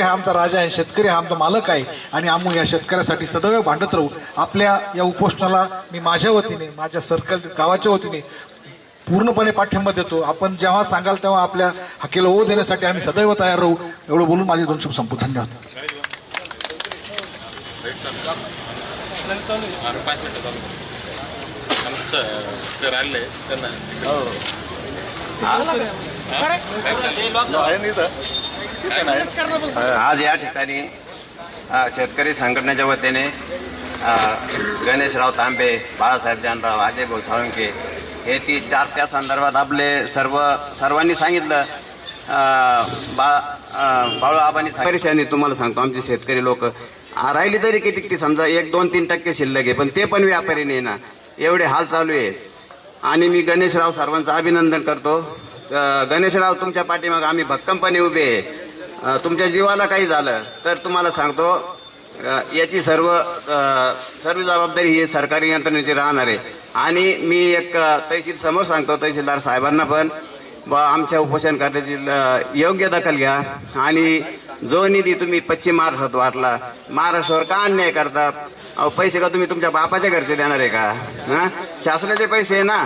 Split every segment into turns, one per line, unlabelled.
हा आमचा राजा आहे शेतकरी हा आमचा मालक आहे आणि आम्ही या शेतकऱ्यासाठी सदैव भांडत राहू आपल्या या उपोषणाला मी माझ्या वतीने माझ्या सर्कल गावाच्या वतीने पूर्णपणे पाठिंबा देतो आपण जेव्हा सांगाल तेव्हा आपल्या हकेला ओ देण्यासाठी आम्ही सदैव तयार राहू एवढं बोलून माझे दोन शब्द संपू धन्यवाद
आज या ठिकाणी शेतकरी संघटनेच्या वतीने गणेशराव तांबे बाळासाहेब जानराव अजय भाऊ साळुंके हे ती चार त्या संदर्भात आपले सर्व सर्वांनी सांगितलं. बा- बाळू तुम्हाला सांगतो आमचे शेतकरी लोक राहिली तरी किती ती समजा एक दोन तीन टक्के शिल्लक आहे पण ते पण व्यापारी नाही ना. एवढे हाल चालू आहे आणि मी गणेशराव सर्वांचं अभिनंदन करतो. गणेशराव तुमच्या पाठीमाग आम्ही भक्कमपणे उभे आहे. तुमच्या जीवाला काही झालं तर तुम्हाला सांगतो याची सर्व सर्व जबाबदारी ही सरकारी यंत्रणेची राहणार आहे. आणि मी एक तहसील समोर सांगतो तहसीलदार साहेबांना पण व आमच्या उपोषण करण्याची योग्य दखल घ्या. आणि जो निधी तुम्ही पश्चिम महाराष्ट्रात वाटला महाराष्ट्रावर का अन्याय करतात अहो पैसे का तुम्ही तुमच्या बापाच्या घरचे देणार आहे का? शासनाचे पैसे आहे ना?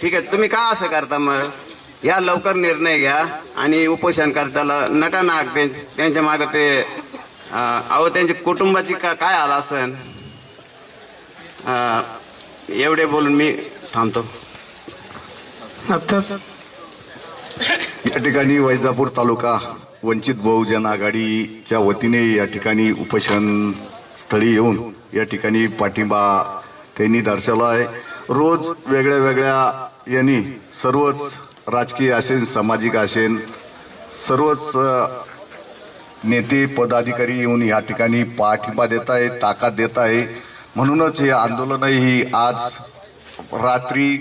ठीक आहे तुम्ही का असं करता मग? या लवकर निर्णय घ्या आणि उपोषण करताना नका नाक त्यांच्या मागे ते अहो त्यांच्या कुटुंबाची का काय आला असन? अं, एवढे बोलून मी थांबतो.
या ठिकाणी वैजापूर तालुका वंचित बहुजन आघाडीच्या वतीने या ठिकाणी उपोषण स्थळी येऊन या ठिकाणी पाठिंबा त्यांनी दर्शवला आहे. रोज वेगळ्या वेगळ्या यांनी सर्वच राजकीय असेल सामाजिक असेल सर्वच नेते पदाधिकारी येऊन या ठिकाणी पाठिंबा देत आहे ताकद देत आहे. म्हणूनच हे आंदोलनही आज रात्री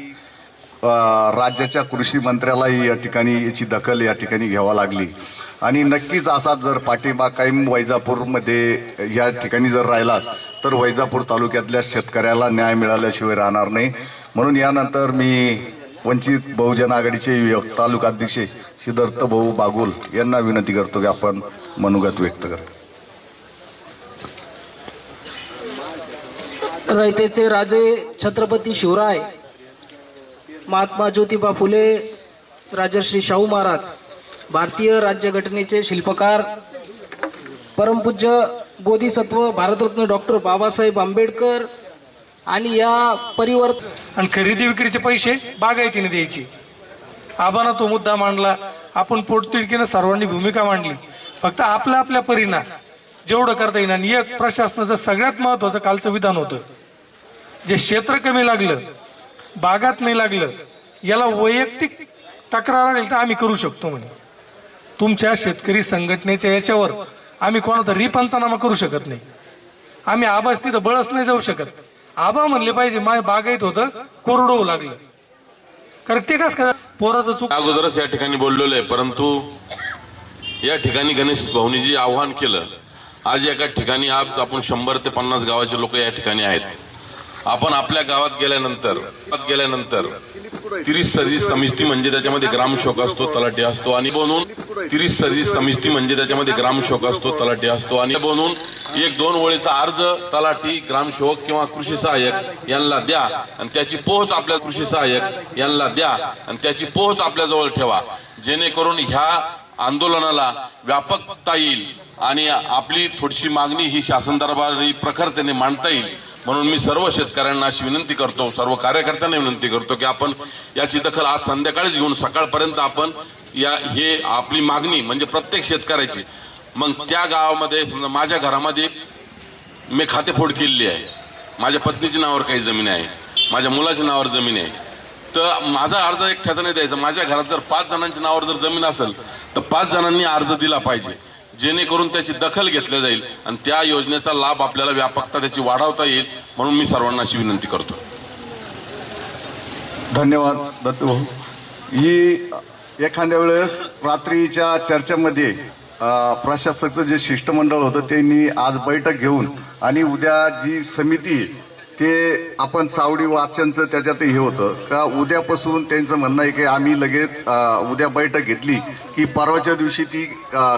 राज्याच्या कृषी मंत्र्यालाही या ठिकाणी याची दखल या ठिकाणी घ्यावा लागली. आणि नक्कीच असा जर पाठिंबा कायम वैजापूरमध्ये या ठिकाणी जर राहिला तर वैजापूर तालुक्यातल्या शेतकऱ्याला न्याय मिळाल्याशिवाय राहणार नाही. म्हणून यानंतर मी वंचित बहुजन आघाडीचे तालुकाध्यक्ष सिद्धार्थ भाऊ बागुल यांना विनंती करतो की आपण मनोगत व्यक्त करतो
रयतेचे राजे छत्रपती शिवराय महात्मा ज्योतिबा फुले राजर्षी शाहू महाराज भारतीय राज्यघटनेचे शिल्पकार परमपूज्य बोधिसत्व भारतरत्न डॉक्टर बाबासाहेब आंबेडकर आणि या परिवर्तन
आणि खरेदी विक्रीचे पैसे बागायतीने द्यायचे. आबाना तो मुद्दा मांडला. आपण पोटतिडकीनं सर्वांनी भूमिका मांडली. फक्त आपल्या आपल्या परीना. जेवढं करता येईल. आणि एक प्रशासनाचं सगळ्यात महत्वाचं कालचं विधान होतं. जे क्षेत्र कमी लागलं बागात नाही लागलं याला वैयक्तिक तक्रार आली तर आम्ही करू शकतो म्हणे. तुमच्या शेतकरी संघटनेच्या याच्यावर आम्ही कोणाचा रिपंचनामा करू शकत नाही. आम्ही आबाच तिथं बळच नाही जाऊ शकत. आबा म्हणले पाहिजे माय बागायत होतं कोरडवू होऊ लागलं. कारण ते कस का पोराचं चूक
अगोदरच या ठिकाणी बोललेलं आहे परंतु या ठिकाणी गणेश भाऊनी जे आव्हान केलं. आज एका ठिकाणी आज आपण शंभर ते पन्नास गावाचे लोक या ठिकाणी आहेत. आपण आपल्या गावात गेल्यानंतर गेल्यानंतर तिरीस सदी समिती म्हणजे त्याच्यामध्ये ग्रामशोक असतो तलाठी असतो आणि बनवून तिरीस सदी समिती म्हणजे त्याच्यामध्ये ग्रामशोक असतो तलाठी असतो आणि बनवून एक दोन ओळीचा अर्ज तलाठी ग्रामसेवक किंवा कृषी सहाय्यक यांना द्या आणि त्याची पोहोच आपल्या कृषी सहाय्यक यांना द्या आणि त्याची पोहोच आपल्याजवळ ठेवा. जेणेकरून ह्या आंदोलनाला व्यापकता येईल आणि आपली थोडीशी मागणी ही शासन दरबारी प्रखरतेने मांडता येईल. म्हणून मी सर्व शेतकऱ्यांना अशी विनंती करतो सर्व कार्यकर्त्यांना विनंती करतो की आपण याची दखल आज संध्याकाळीच घेऊन सकाळपर्यंत आपण या हे आपली मागणी म्हणजे प्रत्येक शेतकऱ्याची. मग त्या गावामध्ये समजा माझ्या घरामध्ये मी खातेफोड केलेली आहे. माझ्या पत्नीच्या नावावर काही जमीन आहे. माझ्या मुलाच्या नावावर जमीन आहे. तर माझा अर्ज एकट्याचा नाही द्यायचा. माझ्या घरात जर पाच जणांच्या नावावर जर जमीन असेल तर पाच जणांनी अर्ज दिला पाहिजे. जेणेकरून त्याची दखल घेतली जाईल आणि त्या योजनेचा लाभ आपल्याला व्यापकता त्याची वाढवता येईल म्हणून मी सर्वांना अशी विनंती करतो.
धन्यवाद दत्तभाऊ. ही एखाद्या वेळेस रात्रीच्या चर्चेमध्ये प्रशासकचं जे शिष्टमंडळ होतं त्यांनी आज बैठक घेऊन आणि उद्या जी समिती आहे, ते आपण चावडी वाचनचं त्याच्यात हे होतं. का उद्यापासून त्यांचं म्हणणं आहे की आम्ही लगेच उद्या बैठक घेतली की परवाच्या दिवशी ती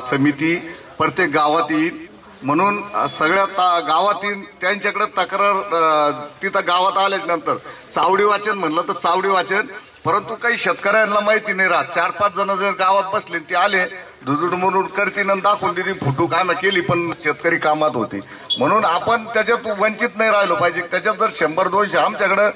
समिती प्रत्येक गावात येईल. म्हणून सगळ्या ता- गावातील त्यांच्याकडे तक्रार तिथं गावात आल्यानंतर चावडी वाचन म्हणलं तर चावडी वाचन. परंतु काही शेतकऱ्यांना माहिती नाही राहत. चार पाच जण जर गावात बसले ते आले दुधुड म्हणून करतील आणि दाखवून दिली फुटू कामं केली पण शेतकरी कामात होती. म्हणून आपण त्याच्यात वंचित नाही राहिलो पाहिजे. त्याच्यात जर शंभर दोनशे आमच्याकडं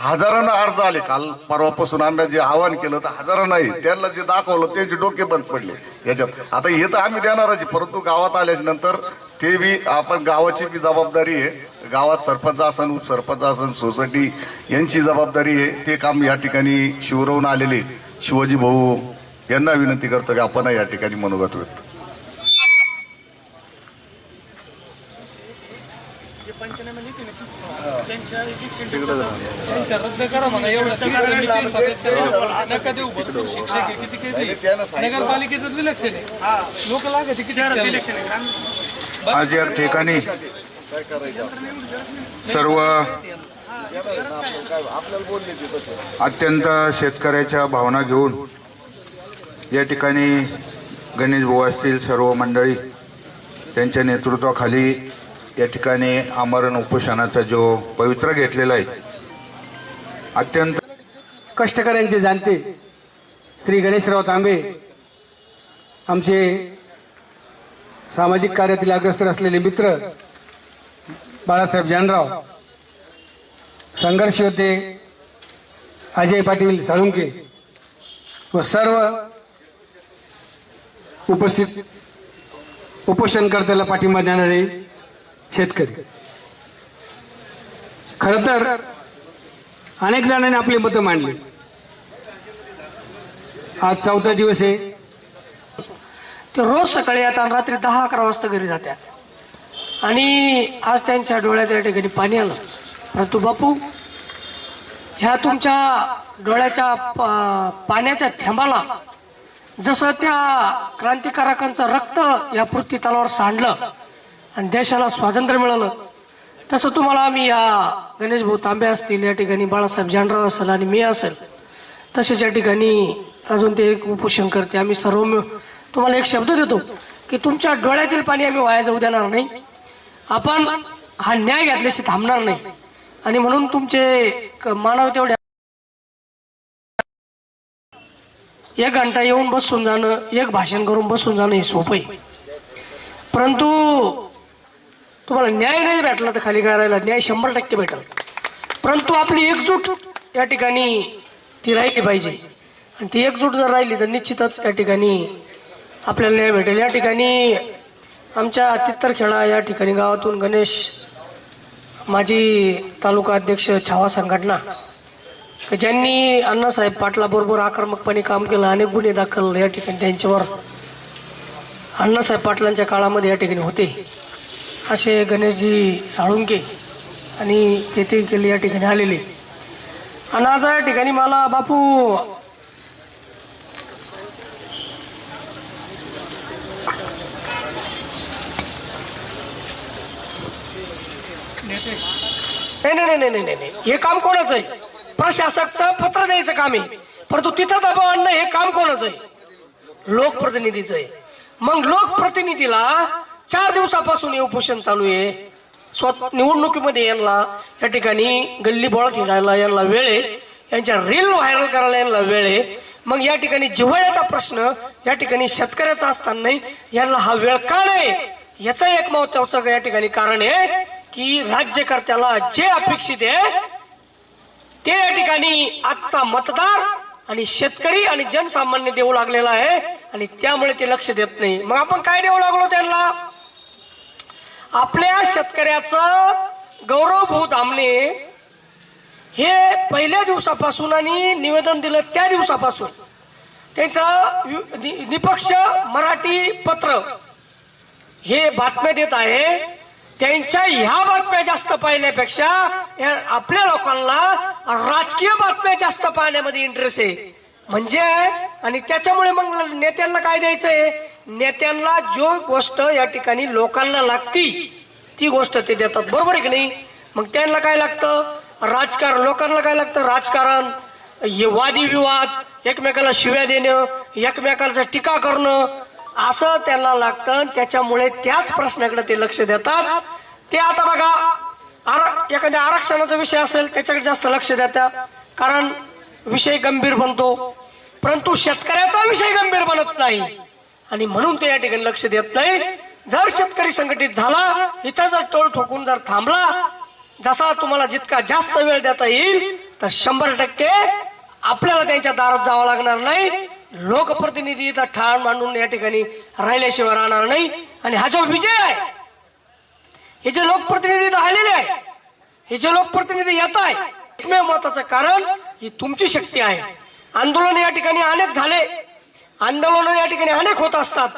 हजारानं अर्ज आले काल परवापासून आम्ही जे आवाहन केलं तर हजारं नाही. त्यांना जे दाखवलं त्यांचे डोके बंद पडले. याच्यात आता हे तर आम्ही देणारच परंतु गावात आल्याच्यानंतर ते बी आपण गावाची बी जबाबदारी आहे. गावात सरपंच असन उपसरपंच असन सोसायटी यांची जबाबदारी आहे. ते काम या ठिकाणी शिवरवून आलेले शिवाजी भाऊ यांना विनंती करतो की आपण या ठिकाणी मनोगत व्यक्त
त्यांच्या रद्द करा म्हणा एवढं तीन समिती सदस्य नका देऊ भरपूर शिक्षक आहे, किती केली? नगरपालिकेचं इलेक्शन आहे लोक लागत किती इलेक्शन आहे.
आज या ठिकाणी सर्व अत्यंत शेतकऱ्याच्या भावना घेऊन या ठिकाणी गणेश भाऊ असतील सर्व मंडळी त्यांच्या नेतृत्वाखाली या ठिकाणी आमरण उपोषणाचा जो पवित्र घेतलेला आहे अत्यंत
कष्टकऱ्यांचे जाणते. श्री गणेशराव तांबे आमचे सामाजिक कार्यातील अग्रसर असलेले मित्र बाळासाहेब जानराव संघर्ष होते अजय पाटील साळुंके व सर्व उपस्थित उपोषणकर्त्याला पाठिंबा देणारे शेतकरी. खरं तर अनेक जणांनी आपली मतं मांडली. आज चौथा दिवस आहे.
ते रोज सकाळी येतात आणि रात्री दहा अकरा वाजता घरी जातात आणि आज त्यांच्या डोळ्यात या ठिकाणी पाणी आलं. परंतु बापू ह्या तुमच्या डोळ्याच्या पाण्याच्या थेंबाला जसं त्या क्रांतिकारकांचं रक्त या पृथ्वी तलावर सांडलं आणि देशाला स्वातंत्र्य मिळालं तसं तुम्हाला आम्ही या गणेश भाऊ तांबे असतील या ठिकाणी बाळासाहेब जानराव असेल आणि मी असेल तसेच या ठिकाणी अजून ते एक उपोषण करते आम्ही सर्व तुम्हाला एक शब्द देतो की तुमच्या डोळ्यातील पाणी आम्ही वाया जाऊ देणार नाही. आपण हा न्याय घेतल्याशी थांबणार नाही. आणि म्हणून तुमचे मानव तेवढ्या एक घंटा येऊन बसून जाणं एक भाषण करून बसून जाणं हे सोपं आहे. परंतु तुम्हाला न्याय नाही भेटला तर खाली करायला न्याय शंभर टक्के भेटल. परंतु आपली एकजूट या ठिकाणी ती राहिली पाहिजे. आणि ती एकजूट जर राहिली तर निश्चितच या ठिकाणी आपल्याला न्याय भेटेल. या ठिकाणी आमच्या तित्तरखेडा या ठिकाणी गावातून गणेश माजी तालुका अध्यक्ष छावा संघटना ज्यांनी अण्णासाहेब पाटला बरोबर आक्रमकपणे काम केलं अनेक गुन्हे दाखल या ठिकाणी त्यांच्यावर अण्णासाहेब पाटलांच्या काळामध्ये या ठिकाणी होते. असे गणेशजी साळुंके आणि तेथे केले या ठिकाणी आलेले. आणि आज या ठिकाणी मला बापू नाही नाही नाही नाही नाही नाही. हे काम कोणाचं आहे? प्रशासकचं पत्र द्यायचं काम. आहे परंतु तिथं दबाव आणणं हे काम कोणाचं आहे? लोकप्रतिनिधीचं आहे. मग लोकप्रतिनिधीला चार दिवसापासून हे उपोषण चालू आहे. स्वतः निवडणुकीमध्ये यांना या ठिकाणी गल्ली बोळा ठेवायला यांना वेळ आहे. यांच्या रील व्हायरल करायला यांना वेळ आहे. मग या ठिकाणी जिव्हाळ्याचा प्रश्न या ठिकाणी शेतकऱ्याचा असताना यांना हा वेळ का नाही? याचं एक महत्वाचं या ठिकाणी कारण आहे की राज्यकर्त्याला जे अपेक्षित आहे ते या ठिकाणी आजचा मतदार आणि शेतकरी आणि जनसामान्य देऊ लागलेला आहे आणि त्यामुळे ते लक्ष देत नाही. मग आपण काय देऊ लागलो त्यांना? आपल्या शेतकऱ्याचं गौरवभू दामले हे पहिल्या दिवसापासून आणि निवेदन दिलं त्या दिवसापासून. त्यांचं निपक्ष मराठी पत्र हे बातम्या देत आहे. त्यांच्या ह्या बातम्या जास्त पाहिल्यापेक्षा या आपल्या लोकांना राजकीय बातम्या जास्त पाहण्यामध्ये इंटरेस्ट आहे. म्हणजे आणि त्याच्यामुळे मग नेत्यांना काय द्यायचंय? नेत्यांना जो गोष्ट या ठिकाणी लोकांना लागती ती गोष्ट ते देतात. बरोबर आहे की नाही? मग त्यांना काय लागतं? राजकारण लोकांना काय लागतं? राजकारण हे वादी विवाद एकमेकाला शिव्या देणं एकमेकांचा टीका करणं असं त्यांना लागतं आणि त्याच्यामुळे त्याच प्रश्नाकडे ते लक्ष देतात. ते आता बघा आर- एखाद्या आरक्षणाचा विषय असेल त्याच्याकडे जास्त लक्ष देतात. कारण विषय गंभीर बनतो. परंतु शेतकऱ्याचा विषय गंभीर बनत नाही. आणि म्हणून ते या ठिकाणी लक्ष देत नाही जर शेतकरी संघटित झाला इथं जर टोल ठोकून जर थांबला जसा तुम्हाला जितका जास्त वेळ देता येईल तर शंभर टक्के आपल्याला त्यांच्या दारात जावं लागणार नाही. लोकप्रतिनिधी ठाण मांडून या ठिकाणी राहिल्याशिवाय राहणार नाही. आणि हा जो विजय आहे हे जे लोकप्रतिनिधी राहिलेले आलेले आहे हे जे लोकप्रतिनिधी येत आहे एकमेव महत्वाचं कारण ही तुमची शक्ती आहे. आंदोलन या ठिकाणी अनेक झाले. आंदोलन या ठिकाणी अनेक होत असतात.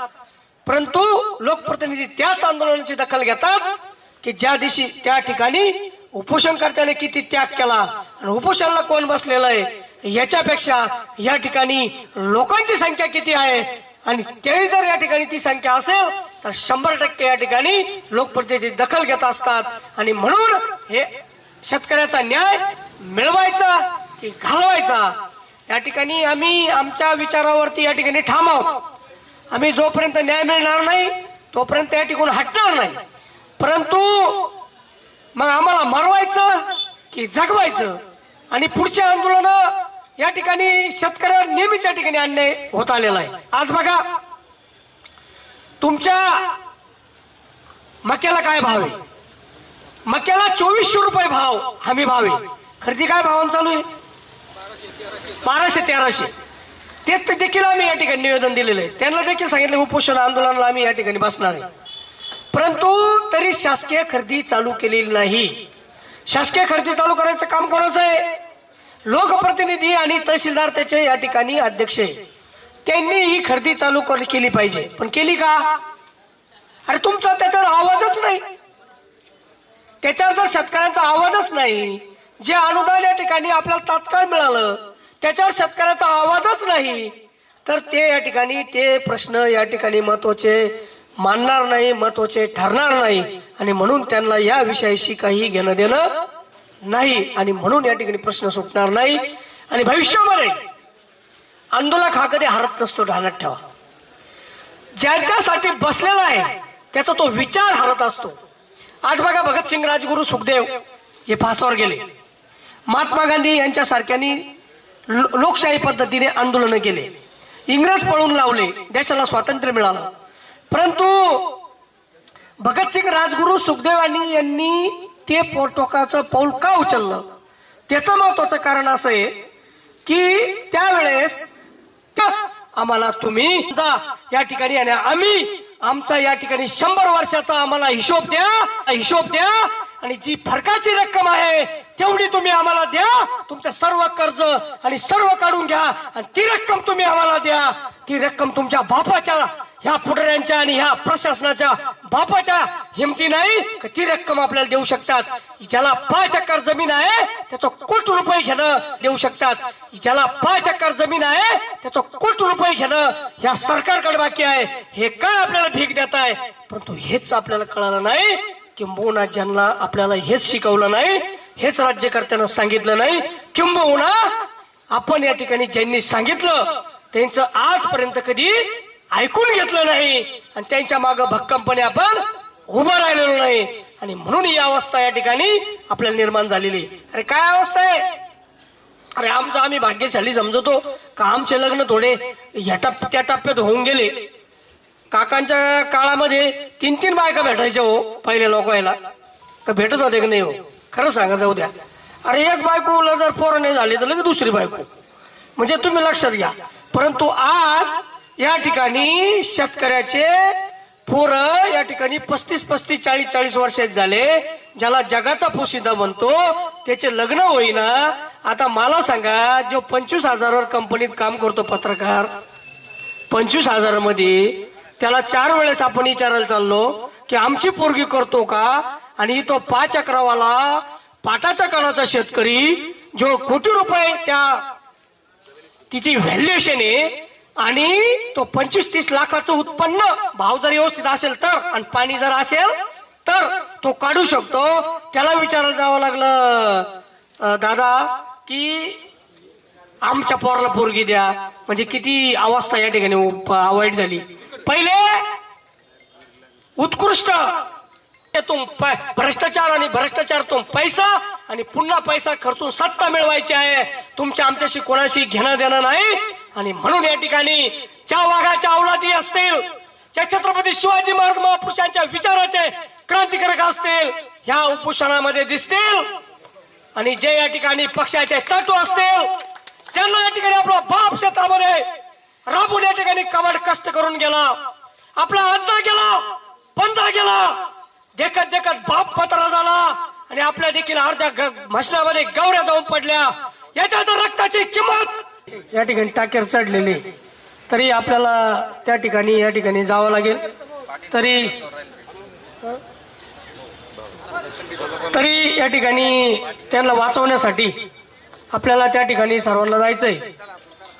परंतु लोकप्रतिनिधी त्याच आंदोलनाची दखल घेतात की ज्या दिवशी त्या ठिकाणी उपोषणकर्त्याने किती त्याग केला आणि उपोषणाला कोण बसलेलं आहे याच्यापेक्षा या ठिकाणी लोकांची संख्या किती आहे? आणि ते जर या ठिकाणी ती संख्या असेल तर शंभर टक्के या ठिकाणी लोकप्रतिनिधी दखल घेत असतात. आणि म्हणून हे शेतकऱ्याचा न्याय मिळवायचा की घालवायचा? या ठिकाणी आम्ही आमच्या विचारावरती या ठिकाणी ठाम आहोत. आम्ही जोपर्यंत न्याय मिळणार नाही तोपर्यंत या ठिकाणी हटणार नाही. परंतु मग आम्हाला मरवायचं की जगवायचं? आणि पुढचे आंदोलन या ठिकाणी शेतकऱ्यावर नेहमीच या ठिकाणी अन्याय होत आलेला आहे. आज बघा तुमच्या मक्याला काय भाव आहे? मक्याला चोवीसशे रुपये भाव हमी भाव आहे. खरेदी काय भावानं चालू आहे? बाराशे तेराशे. ते ते देखील आम्ही या ठिकाणी निवेदन दिलेलं आहे. त्यांना देखील सांगितलं उपोषण आंदोलनाला आम्ही या ठिकाणी बसणार आहे. परंतु तरी शासकीय खरेदी चालू केलेली नाही. शासकीय खरेदी चालू करायचं काम कोणाचं आहे? लोकप्रतिनिधी आणि तहसीलदार त्याचे या ठिकाणी अध्यक्ष त्यांनी ही खरेदी चालू केली पाहिजे. पण केली का? अरे तुमचा त्याच्यावर आवाजच नाही. त्याच्यावर जर शेतकऱ्यांचा आवाजच नाही जे अनुदान या ठिकाणी आपल्याला तात्काळ मिळालं त्याच्यावर शेतकऱ्याचा आवाजच नाही तर ते या ठिकाणी ते प्रश्न या ठिकाणी महत्त्वाचे मानणार नाही महत्त्वाचे ठरणार नाही. आणि म्हणून त्यांना या विषयाशी काही घेणं देणं नाही आणि म्हणून या ठिकाणी प्रश्न सुटणार नाही आणि भविष्यामध्ये आंदोलक हा कधी हरत नसतो ध्यानात ठेवा. ज्यांच्यासाठी बसलेला आहे त्याचा तो विचार हरत असतो. आज बघा भगतसिंग राजगुरू सुखदेव हे फासावर गेले. महात्मा गांधी यांच्या सारख्यांनी लोकशाही पद्धतीने आंदोलन केले. इंग्रज पळून लावले देशाला स्वातंत्र्य मिळालं. परंतु भगतसिंग राजगुरू सुखदेवानी यांनी ते पोटोकाचं पाऊल का उचललं? त्याचं महत्वाचं कारण असं आहे की त्यावेळेस आम्हाला तुम्ही जा या ठिकाणी आणि आम्ही आमचा या ठिकाणी शंभर वर्षाचा आम्हाला हिशोब द्या हिशोब द्या आणि जी फरकाची रक्कम आहे तेवढी तुम्ही आम्हाला द्या. तुमचं सर्व कर्ज आणि सर्व काढून घ्या आणि ती रक्कम तुम्ही आम्हाला द्या. ती रक्कम तुमच्या बापाच्या ह्या पुढाऱ्यांच्या आणि ह्या प्रशासनाच्या बापाच्या हिमती नाही का ती रक्कम आपल्याला देऊ शकतात. ज्याला पाच एकर जमीन आहे त्याचं कोटी रुपये घेणं देऊ शकतात. ज्याला पाच एकर जमीन आहे त्याचं कोटी रुपये घेणं ह्या सरकारकडे बाकी आहे. हे काय आपल्याला भीक देत आहे? परंतु हेच आपल्याला कळालं नाही किंबहुना ज्यांना आपल्याला हेच शिकवलं नाही हेच राज्यकर्त्यांना सांगितलं नाही किंबहुना आपण या ठिकाणी ज्यांनी सांगितलं त्यांचं आजपर्यंत कधी ऐकून घेतलं नाही. आणि त्यांच्या मागे भक्कमपणे आपण उभं राहिलेलो नाही. आणि म्हणून ही अवस्था या ठिकाणी आपल्याला निर्माण झालेली अरे काय अवस्था आहे? अरे आमचं आम्ही भाग्यशाली समजतो का आमचे लग्न थोडे ह्या टप त्या टप्प्यात होऊन गेले. काकांच्या काळामध्ये तीन तीन बायका भेटायच्या हो पहिले लोक यायला. का भेटत होते की नाही हो? खरं सांगा जाऊ द्या. अरे एक बायकोला जर पोरं नाही झाली तर लगेच दुसरी बायको. म्हणजे तुम्ही लक्षात घ्या. परंतु आज या ठिकाणी शेतकऱ्याचे पोरं या ठिकाणी पस्तीस पस्तीस चाळीस चाळीस वर्षाचे झाले. ज्याला जगाचा पोशिदा म्हणतो त्याचे लग्न होईना. आता मला सांगा जो पंचवीस हजारावर कंपनीत काम करतो पत्रकार पंचवीस हजारामध्ये त्याला चार वेळेस आपण विचारायला चाललो की आमची पोरगी करतो का? आणि तो पाच अकरावाला पाटाच्या कानाचा शेतकरी जो कोटी रुपये त्या तिची व्हॅल्युएशन आहे आणि तो पंचवीस तीस लाखाचं उत्पन्न भाव जर व्यवस्थित असेल तर आणि पाणी जर असेल तर तो काढू शकतो. त्याला विचारायला जावं लागलं दादा की आमच्या पोराला पोरगी द्या. म्हणजे किती अवस्था या ठिकाणी वाईट झाली. पहिले उत्कृष्ट. तुम भ्रष्टाचार आणि भ्रष्टाचारातून पैसा आणि पुन्हा पैसा खर्चून सत्ता मिळवायची आहे. तुमच्या आमच्याशी कोणाशी घेणं देणं नाही. आणि म्हणून या ठिकाणी ज्या वाघाच्या अवलादी असतील ज्या छत्रपती शिवाजी महाराज महापुरुषांच्या विचाराचे क्रांतिकारक असतील ह्या उपोषणामध्ये दिसतील. आणि जे या ठिकाणी पक्षाचे तत्व असतील ज्यांना या ठिकाणी आपला बाप क्षेत्रामध्ये राबून या ठिकाणी कवाड कष्ट करून गेला आपला आजा गेला पंधरा गेला देखत देखत बाप पत्रा झाला आणि आपल्या देखील अर्ध्या ग- म्हसनामध्ये गवऱ्या जाऊन पडल्या. याच्या रक्ताची किंमत या ठिकाणी टाकेर चढलेली तरी आपल्याला त्या ठिकाणी या ठिकाणी जावं लागेल. तरी तरी या ठिकाणी त्यांना वाचवण्यासाठी आपल्याला त्या ठिकाणी सर्वांना जायचंय.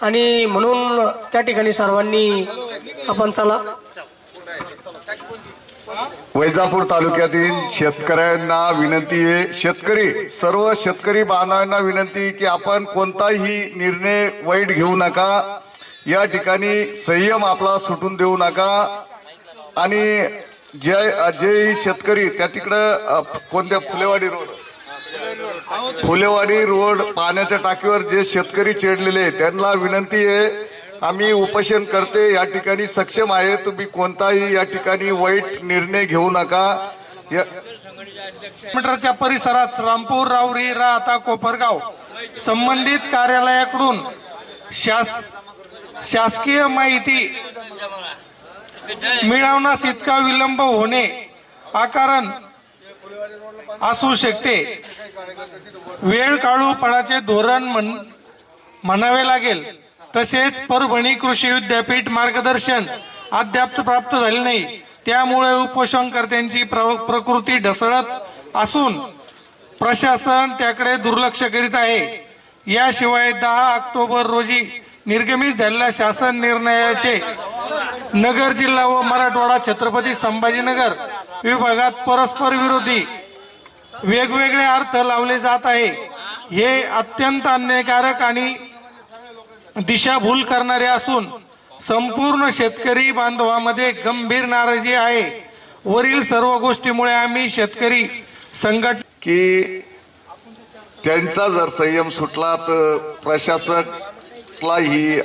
आणि म्हणून त्या ठिकाणी सर्वांनी आपण चला.
वैजापूर तालुक्यातील शेतकऱ्यांना विनंती आहे शेतकरी सर्व शेतकरी बांधवांना विनंती की आपण कोणताही निर्णय वाईट घेऊ नका. या ठिकाणी संयम आपला सुटून देऊ नका. आणि जे जे शेतकरी त्या तिकडं कोणत्या फुलेवाडी रोड? फुलेवाडी रोड पाण्याच्या टाकीवर जे शेतकरी चेडलेले त्यांना विनंती आहे आम्ही उपोषण करते या ठिकाणी सक्षम आहे. तुम्ही कोणताही या ठिकाणी वाईट निर्णय घेऊ नका. या-
मीटरच्या परिसरात रामपूर रावरी राहता कोपरगाव संबंधित कार्यालयाकडून शास शासकीय माहिती मिळवण्यास इतका विलंब होणे आकारण असू शकते. वेळ काढू पडाचे धोरण म्हण- म्हणावे लागेल. तसेच परभणी कृषी विद्यापीठ मार्गदर्शन अद्याप प्राप्त झाले नाही. त्यामुळे उपोषणकर्त्यांची प्रकृती ढसळत असून प्रशासन त्याकडे दुर्लक्ष करीत आहे. याशिवाय दहा ऑक्टोबर रोजी निर्गमित झालेल्या शासन निर्णयाचे नगर जिल्हा व मराठवाडा छत्रपती संभाजीनगर विभागात परस्पर विरोधी वेगवेगळे अर्थ लावले जात आहे. हे अत्यंत अन्यायकारक आणि दिशाभूल करणारे असून संपूर्ण शेतकरी बांधवामध्ये गंभीर नाराजी आहे. वरील सर्व गोष्टीमुळे आम्ही शेतकरी संघट
की त्यांचा जर संयम सुटला तर प्रशासकला ही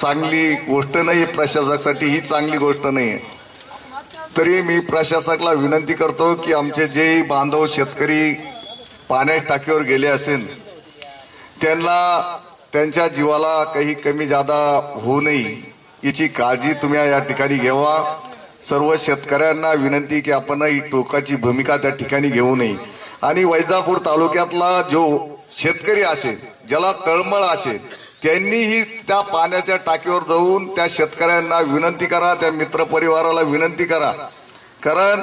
चांगली गोष्ट नाही प्रशासकासाठी ही चांगली गोष्ट नाही. तरी मी प्रशासकला विनंती करतो की आमचे जे बांधव शेतकरी पाण्यात टाकीवर गेले असेल त्यांना त्यांच्या जीवाला काही कमी जादा होऊ नये याची काळजी तुम्ही या ठिकाणी घ्यावा. सर्व शेतकऱ्यांना विनंती की आपण ही टोकाची भूमिका त्या ठिकाणी घेऊ नये. आणि वैजापूर तालुक्यातला जो शेतकरी असेल ज्याला तळमळ असेल त्यांनीही त्या पाण्याच्या टाकीवर जाऊन त्या शेतकऱ्यांना विनंती करा त्या मित्रपरिवाराला विनंती करा. कारण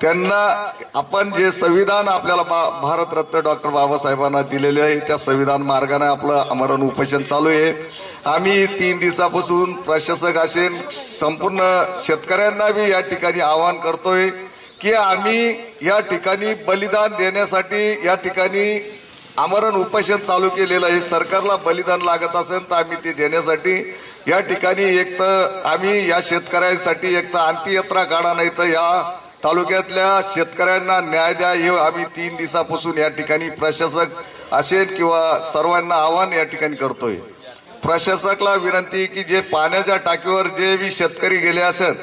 त्यांना आपण जे संविधान आपल्याला बा- भारतरत्न डॉक्टर बाबासाहेबांना दिलेले आहे त्या संविधान मार्गाने आपलं आमरण उपोषण चालू आहे. आम्ही तीन दिवसापासून प्रशासक असेल संपूर्ण शेतकऱ्यांना बी या ठिकाणी आवाहन करतोय की आम्ही या ठिकाणी बलिदान देण्यासाठी या ठिकाणी आमरण उपोषण चालू केलेलं आहे. सरकारला बलिदान लागत असेल तर आम्ही ते देण्यासाठी या ठिकाणी एक तर आम्ही या शेतकऱ्यांसाठी एक तर अंत्ययात्रा काढा नाही तर या तालुक्यातल्या शेतकऱ्यांना न्याय द्या हे आम्ही तीन दिवसापासून या ठिकाणी प्रशासक असेल किंवा सर्वांना आव्हान या ठिकाणी करतोय. प्रशासकला विनंती की जे पाण्याच्या टाकीवर जे बी शेतकरी गेले असेल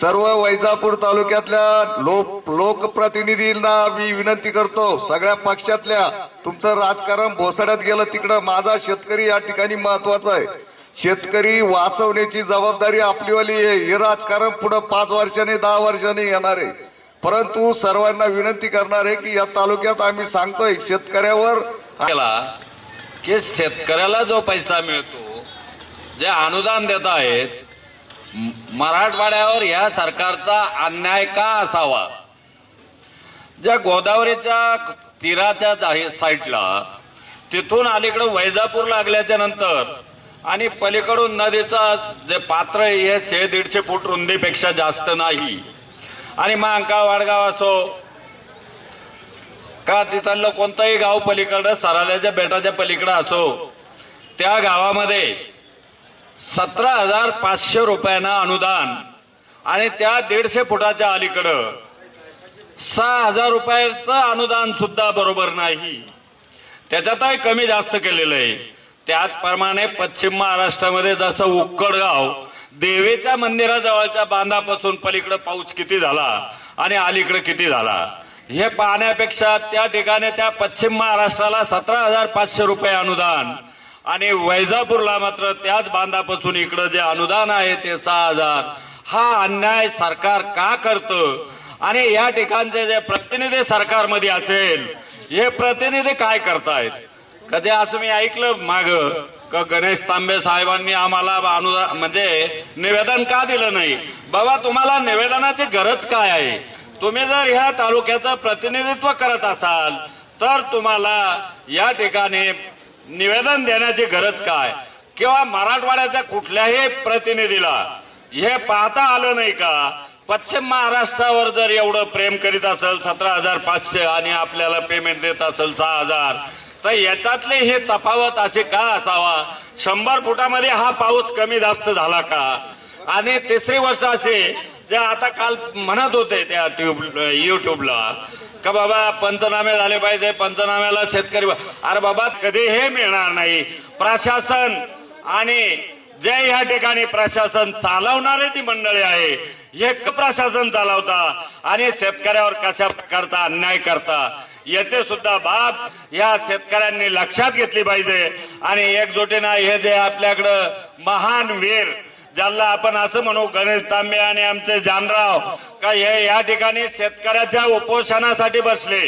सर्व वैजापूर तालुक्यातल्या लोक लोकप्रतिनिधींना मी विनंती करतो सगळ्या पक्षातल्या तुमचं राजकारण भोसड्यात गेलं तिकडं माझा शेतकरी या ठिकाणी महत्त्वाचा आहे. शेतकरी वाचवण्याची जबाबदारी आपलीवाली आहे. हे राजकारण पुढे पाच वर्षांनी दहा वर्षांनी येणार आहे. परंतु सर्वांना विनंती करणार आहे की या तालुक्यात आम्ही सांगतोय शेतकऱ्यावर
की शेतकऱ्याला जो पैसा मिळतो जे अनुदान देत आहेत मराठवाड्यावर या सरकारचा अन्याय का असावा? ज्या गोदावरीच्या तीराच्या जाही- साईडला तिथून अलीकडे वैजापूर लागल्याच्या नंतर आणि पलीकडून नदीचा जे पात्र आहे हे शे दीडशे फूट रुंदीपेक्षा जास्त नाही. आणि मांकाळ वाडगाव असो का तिथलं कोणतंही गाव पलीकडं सराल्याच्या बेटाच्या पलीकडं असो त्या गावामध्ये सतरा हजार पाचशे रुपयांना अनुदान आणि त्या दीडशे फुटाच्या अलीकडं सहा हजार रुपयाचं अनुदान सुद्धा बरोबर नाही. त्याच्यातही कमी जास्त केलेलं आहे. त्याचप्रमाणे पश्चिम महाराष्ट्रामध्ये जसं उक्कडगाव देवीच्या मंदिराजवळच्या बांधापासून पलीकडे पाऊस किती झाला आणि अलीकडे किती झाला हे पाहण्यापेक्षा त्या ठिकाणी त्या पश्चिम महाराष्ट्राला सतरा हजार पाचशे रुपये अनुदान आणि वैजापूरला मात्र त्याच बांधापासून इकडं जे अनुदान आहे ते सहा हजार. हा अन्याय सरकार का करतं? आणि या ठिकाणचे जे प्रतिनिधी सरकारमध्ये असेल हे प्रतिनिधी काय करतायत? कधी असं मी ऐकलं माग? का गणेश तांबे साहेबांनी आम्हाला अनुदान म्हणजे निवेदन का दिलं नाही? बाबा तुम्हाला निवेदनाची गरज काय आहे? तुम्ही जर ह्या तालुक्याचं प्रतिनिधित्व करत असाल तर तुम्हाला या ठिकाणी निवेदन देण्याची गरज काय? किंवा मराठवाड्याच्या कुठल्याही प्रतिनिधीला हे पाहता आलं नाही का? पश्चिम महाराष्ट्रावर जर एवढं प्रेम करीत असेल सतरा हजार पाचशे आणि आपल्याला पेमेंट देत असेल सहा हजार तर याच्यातले हे तफावत असे का असावा? शंभर फुटामध्ये हा पाऊस कमी जास्त झाला का? आणि तिसरी वर्ष असे जे आता काल म्हणत होते त्या ट्यूब युट्यूबला का बाबा पंचनामे झाले पाहिजे पंचनाम्याला शेतकरी अरे बाबा कधी हे मिळणार नाही. प्रशासन आणि जे या ठिकाणी प्रशासन चालवणारे जी मंडळी आहे हे प्रशासन चालवता आणि शेतकऱ्यावर कशा करता अन्याय करता? याचे सुद्धा बाब या शेतकऱ्यांनी लक्षात घेतली पाहिजे. आणि एकजुटीनं हे जे आपल्याकडं महान वीर ज्याला आपण असं म्हणू गणेश तांबे आणि आमचे जानराव का हे या ठिकाणी शेतकऱ्याच्या उपोषणासाठी बसले.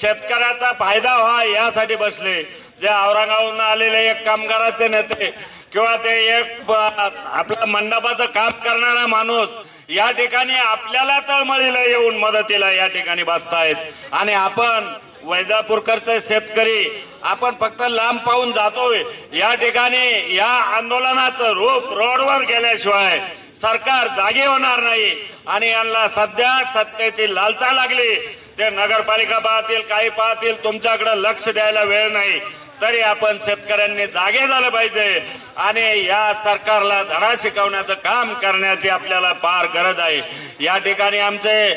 शेतकऱ्याचा फायदा व्हा यासाठी बसले. जे औरंगाबादून आलेले एक कामगाराचे नेते किंवा ते एक आपल्या आपलं मंडपाचं काम करणारा माणूस या ठिकाणी आपल्याला तळमळीला येऊन मदतीला या ठिकाणी बसतायत. आणि आपण वैजापूरकरचे शेतकरी आपण फक्त लांब पाहून जातोय. या ठिकाणी या आंदोलनाचं रूप रोडवर गेल्याशिवाय सरकार जागे होणार नाही. आणि यांना सध्या सत्तेची लालसा लागली. ते नगरपालिका पाहतील काही पाहतील तुमच्याकडे लक्ष द्यायला वेळ नाही. तरी आपण शेतकऱ्यांनी जागे झालं पाहिजे. आणि या सरकारला धडा शिकवण्याचं काम करण्याची आपल्याला फार गरज आहे. या ठिकाणी आमचे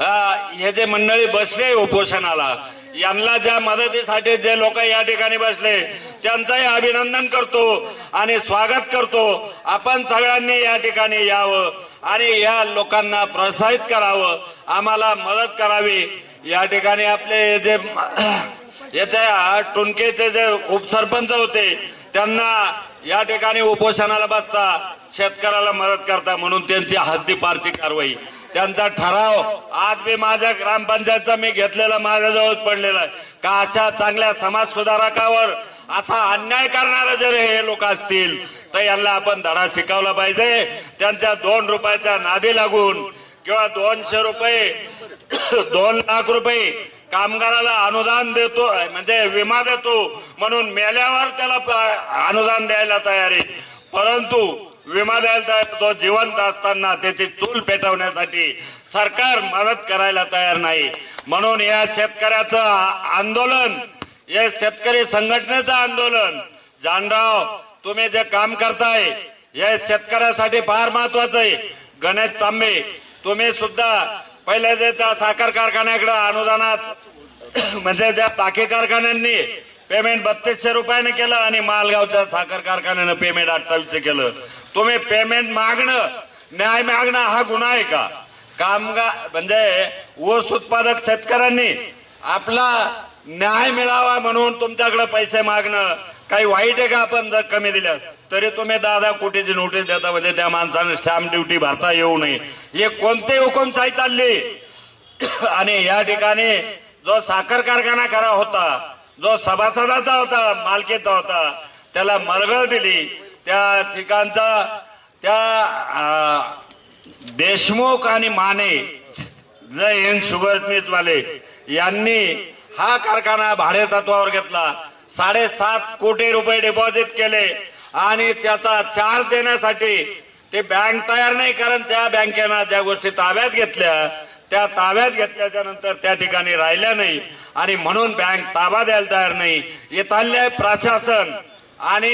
हे जे मंडळी बसले उपोषणाला यांना ज्या मदतीसाठी जे लोक या ठिकाणी बसले त्यांचंही अभिनंदन करतो आणि स्वागत करतो. आपण सगळ्यांनी या ठिकाणी यावं आणि या लोकांना प्रोत्साहित करावं. आम्हाला मदत करावी. या ठिकाणी आपले जे याच्या टुनकेचे जे उपसरपंच होते त्यांना या ठिकाणी उपोषणाला बसता शेतकऱ्याला मदत करता म्हणून त्यांची हद्दीपारची कारवाई. त्यांचा ठराव. आज मी माझ्या ग्रामपंचायतचा मी घेतलेला माझ्याजवळच पडलेला आहे. का अशा चांगल्या समाज सुधारकावर असा अन्याय करणारे जर हे लोक असतील तर यांना आपण धडा शिकवला पाहिजे. त्यांच्या दोन रुपयाच्या नादी लागून किंवा दोनशे रुपये दोन लाख रुपये कामगाराला अनुदान देतो म्हणजे विमा देतो म्हणून मेल्यावर त्याला अनुदान द्यायला तयार आहे. परंतु विमा द्यायला तयार तो जिवंत असताना त्याची चूल पेटवण्यासाठी सरकार मदत करायला तयार नाही. म्हणून या शेतकऱ्याचं आंदोलन या शेतकरी संघटनेचं आंदोलन. जानराव तुम्ही जे काम करताय हे शेतकऱ्यासाठी फार महत्वाचं आहे. गणेश तांबे तुम्ही सुद्धा पहिले जे त्या साखर कारखान्याकडे अनुदानात म्हणजे ज्या बाकी कारखान्यांनी पेमेंट बत्तीसशे रुपयाने केलं आणि मालगावच्या साखर कारखान्यानं पेमेंट अठ्ठावीसशे केलं. तुम्ही पेमेंट मागणं न्याय मागणं हा गुन्हा आहे का? कामगार म्हणजे ऊस उत्पादक शेतकऱ्यांनी आपला न्याय मिळावा म्हणून तुमच्याकडे पैसे मागणं काही वाईट आहे का आपण जर कमी दिल्या तरी तुम्ही दहा दहा कोटीची नोटीस देता म्हणजे त्या माणसाने स्टॅम्प ड्युटी भरता येऊ नये. हे कोणते हुकुमशाही चालली? आणि या ठिकाणी जो साखर कारखाना खरा होता जो सभासदाचा होता मालकीचा होता त्याला मरगळ दिली. त्या ठिकाणचा त्या देशमुख आणि माने जय हिंद शुगर वाले यांनी हा कारखाना भाडे तत्वावर घेतला. साडेसात कोटी रुपये डिपॉझिट केले. आणि त्याचा चार्ज देण्यासाठी ते बँक तयार नाही कारण त्या बँकेनं ज्या गोष्टी ताब्यात घेतल्या त्या ताब्यात घेतल्याच्या नंतर त्या ठिकाणी राहिल्या नाही. आणि म्हणून बँक ताबा द्यायला तयार नाही. इथले प्रशासन आणि